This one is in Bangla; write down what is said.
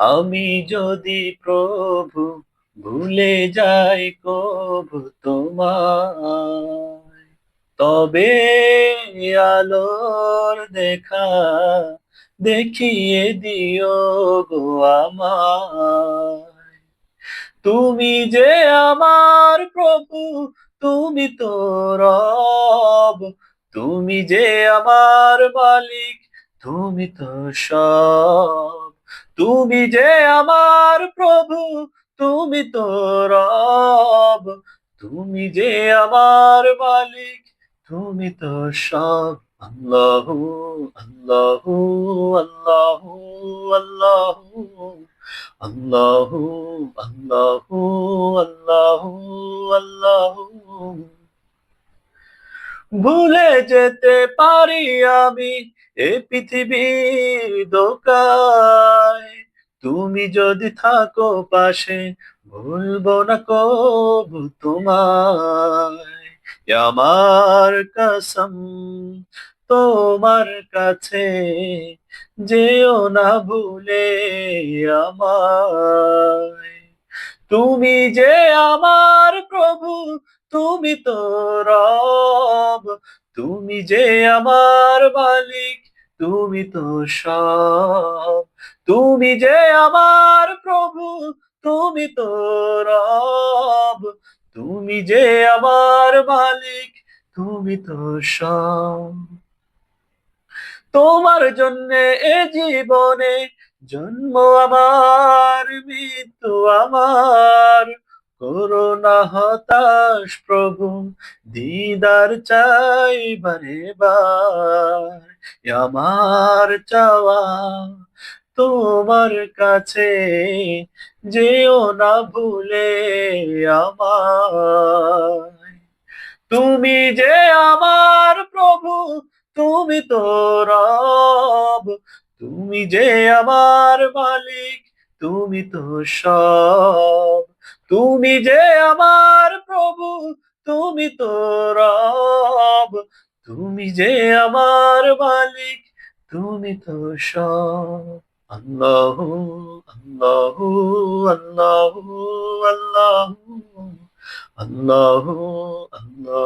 আমি যদি প্রভু ভুলে যাই কভু তোমায়, তবে আলোর দেখা দেখিয়ে দিও গো আমায়। তুমি যে আমার প্রভু, তুমি তো রব, তুমি যে আমার মালিক, তুমি তো সব। তুমি যে আমার প্রভু, তুমি তো রব। তুমি যে আমার মালিক, তুমি তো সব। আল্লাহ আল্লাহ আল্লাহ আল্লাহ আল্লাহ আল্লাহ আল্লাহ আল্লাহ। ভুলে যেতে পারি আমি এ পৃথিবীর দোকায়। তুমি যদি থাকো পাশে, ভুলবো না কবু তোমায়। আমার কসম, তোমার কাছে যেও না ভুলে আমায়। তুমি যে আমার প্রভু, তুমি তো রব তুমি যে আমার মালিক, তুমি তো সব। তুমি যে আমার প্রভু, তুমি তো রব। তুমি যে আমার মালিক, তুমি তো সব। তোমার জন্য এ জীবনে জন্ম আমার, মৃত্যু আমার। করোনা হতাশ প্রভু, দিদার চাই বারে আমার চাওয়া তোমার কাছে, যেও না ভুলে আমায়। তুমি যে আমার প্রভু, তুমি তো রব। তুমি যে আমার মালিক, তুমি তো সব। তুমি যে আমার প্রভু, তুমি তো রব। তুমি যে আমার মালিক, তুমি তো সব। আল্লাহ আল্লাহ আল্লাহ আল্লাহ আল্লাহ